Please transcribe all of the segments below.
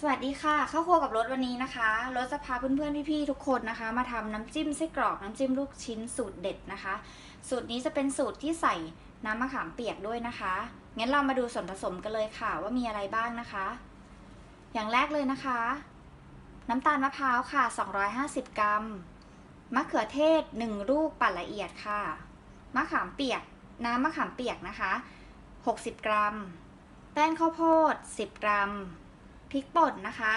สวัสดีค่ะ เข้าวครัวกับรถวันนี้นะคะรถจะพาเพื่อนๆพี่ๆทุกคนนะคะ มาทำน้ำจิ้มไส้กรอกน้ำจิ้มลูกชิ้นสูตรเด็ดนะคะ สูตรนี้จะเป็นสูตรที่ใส่น้ำมะขามเปียกด้วยนะคะงั้นเรามาดูส่วนผสมกันเลยค่ะว่ามีอะไรบ้างนะคะ อย่างแรกเลยนะคะ น้ำตาลมะพร้าวค่ะ 250 กรัม มะเขือเทศ 1 ลูกปั่นละเอียดค่ะ มะขามเปียก น้ำมะขามเปียกนะคะ 60 กรัม แป้งข้าวโพด 10 กรัม พริกป่นนะคะ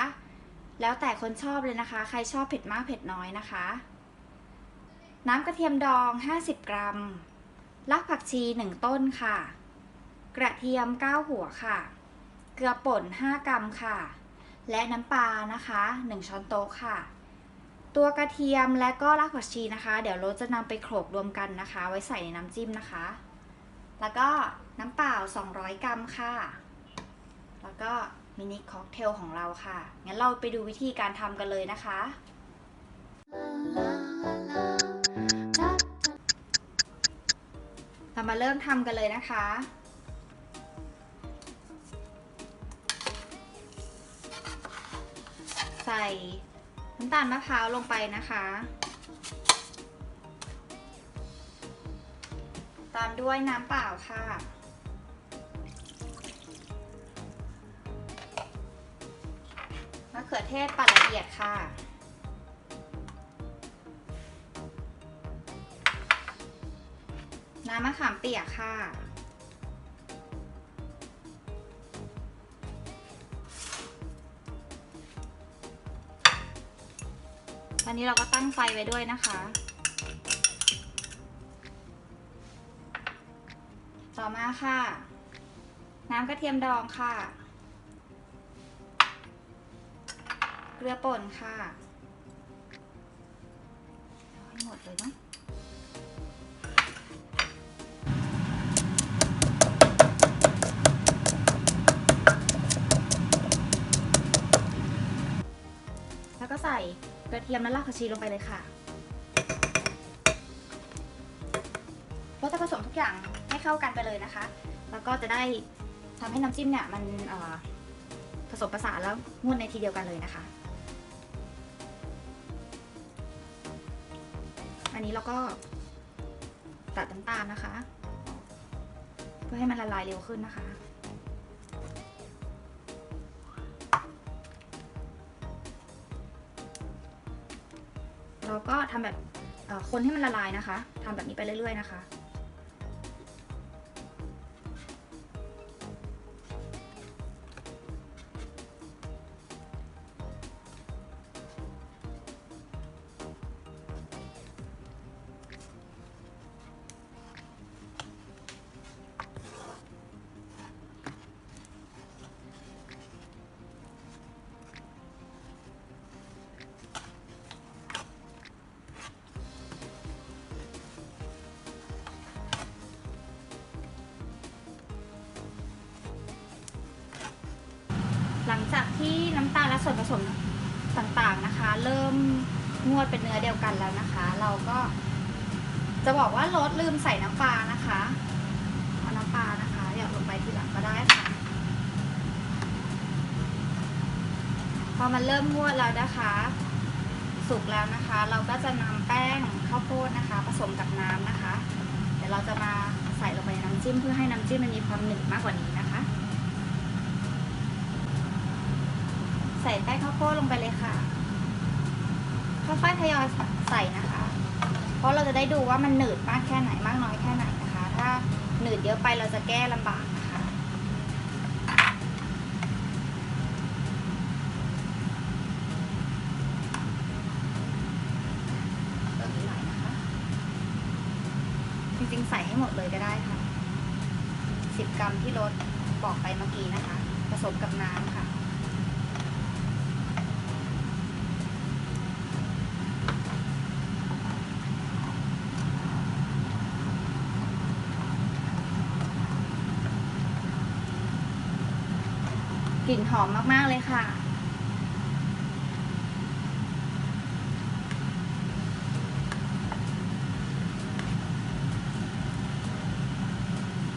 แล้วแต่คนชอบเลยนะคะ ใครชอบเผ็ดมากเผ็ดน้อยนะคะ น้ำกระเทียมดอง 50 กรัม รากผักชี 1 ต้นค่ะ กระเทียม 9 หัวค่ะ เกลือป่น 5 กรัมค่ะ และน้ำปลานะคะ 1 ช้อนโต๊ะค่ะ ตัวกระเทียมและก็รากผักชีนะคะ เดี๋ยวเราจะนำไปโขลกรวมกันนะคะ ไว้ใส่ในน้ำจิ้มนะคะ แล้วก็น้ำเปล่า 200 กรัมค่ะ แล้วก็มินิค็อกเทลของเราค่ะ งั้นเราไปดูวิธีการทำกันเลยนะคะ เรามาเริ่มทำกันเลยนะคะ ใส่ น้ำตาลมะพร้าวลงไปนะคะ ตามด้วยน้ำเปล่าค่ะ มะเขือเทศปั่นละเอียดค่ะ น้ำมะขามเปียกค่ะ ตอนนี้เราก็ตั้งไฟไว้ด้วยนะคะ ต่อมาค่ะ น้ำกระเทียมดองค่ะ เกลือป่นค่ะให้หมดเลยเนาะ ระเทียมและรากผักชีลงไปเลยค่ะเราจะผสมทุกอย่างให้เข้ากันไปเลยนะคะ แล้วก็จะได้ทำให้น้ำจิ้มเนี่ยมันผสมผสานแล้วงวดในทีเดียวกันเลยนะคะ อันนี้เราก็ตัดน้ำตาลนะคะ เพื่อให้มันละลายเร็วขึ้นนะคะ ก็ทำแบบคนให้มันละลายนะคะทำแบบนี้ไปเรื่อย ๆ นะคะ หลังจากที่น้ำตาลและส่วนผสมต่างๆนะคะ เริ่มงวดเป็นเนื้อเดียวกันแล้วนะคะ เราก็จะบอกว่ารสลืมใส่น้ำปลานะคะเอาน้ำปลานะคะหยอดลงไปทีหลังก็ได้ค่ะพอมันเริ่มงวดแล้วนะคะ สุกแล้วนะคะ เราก็จะนำแป้งข้าวโพดนะคะ ผสมกับน้ำนะคะ เดี๋ยวเราจะมาใส่ลงไปในน้ำจิ้มเพื่อให้น้ำจิ้มมันมีความหนึบมากกว่านี้นะคะ ใส่แป้งข้าวโพดลงไปเลยค่ะค่อยๆทยอยใส่นะคะ เพราะเราจะได้ดูว่ามันหนืดมากแค่ไหนมากน้อยแค่ไหนนะคะ ถ้าหนืดเยอะไปเราจะแก้ลำบากนะคะติมนิดหน่อยนะคะจริงๆใส่ให้หมดเลยก็ได้ค่ะ 10 กรัมที่รสบอกไปเมื่อกี้นะคะ ผสมกับน้ำค่ะ กลิ่นหอมมากๆเลยค่ะ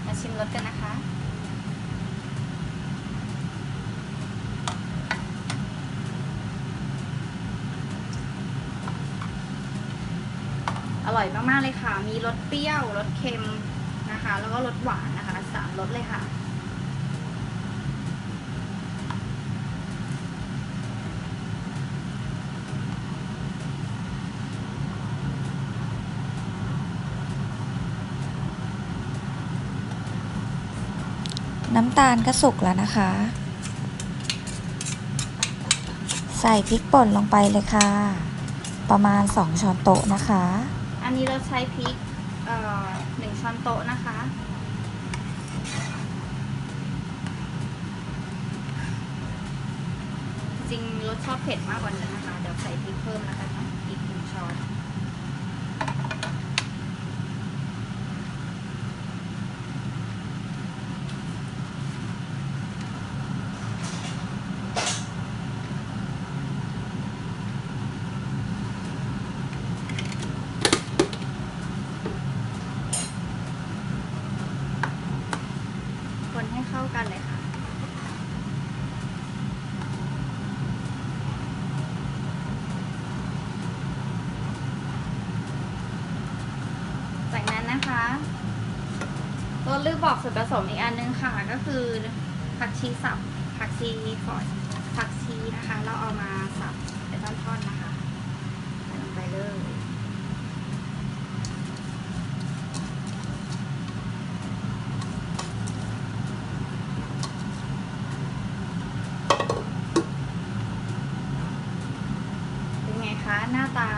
มาชิมรสกันนะคะอร่อยมากๆเลยค่ะ มีรสเปรี้ยว รสเค็มนะคะ แล้วก็รสหวานนะคะ สามรสเลยค่ะ น้ำตาลก็สุกแล้วนะคะ ใส่พริกป่นลงไปเลยค่ะ ประมาณ 2 ช้อนโต๊ะนะคะ อันนี้เราใช้พริกเอ่อหนึ่งช้อนโต๊ะนะคะ จริงรสชอบเผ็ดมากกว่านี้นะคะ เดี๋ยวใส่พริกเพิ่มนเนาะอีกหนึ่งช้อน คนให้เข้ากันเลยค่ะ จาก นะคะตัวลืมบอกส่วนผสมอีกอันนึงค่ะ ก็คือผักชีสับผักชีฝอยผักชีนะคะ เราเอามาสับเป็นท่อนๆนะคะใส่ลงไปเลยเป็นไงคะหน้าตา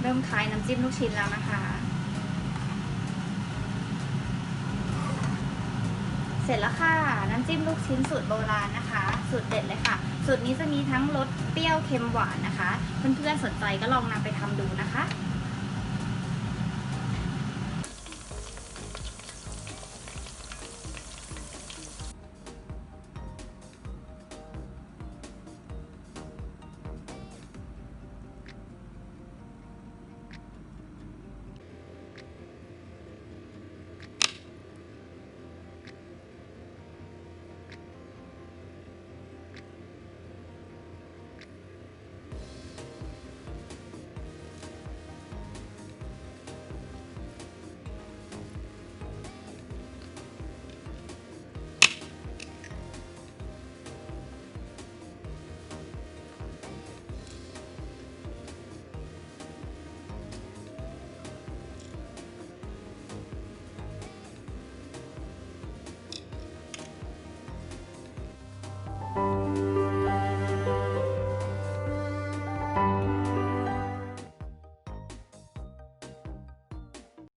เริ่มคล้ายน้ำจิ้มลูกชิ้นแล้วนะคะ เสร็จแล้วค่ะ น้ำจิ้มลูกชิ้นสูตรโบราณนะคะ สูตรเด็ดเลยค่ะ สูตรนี้จะมีทั้งรสเปรี้ยวเค็มหวานนะคะ เพื่อนๆสนใจก็ลองนำไปทำดูนะคะ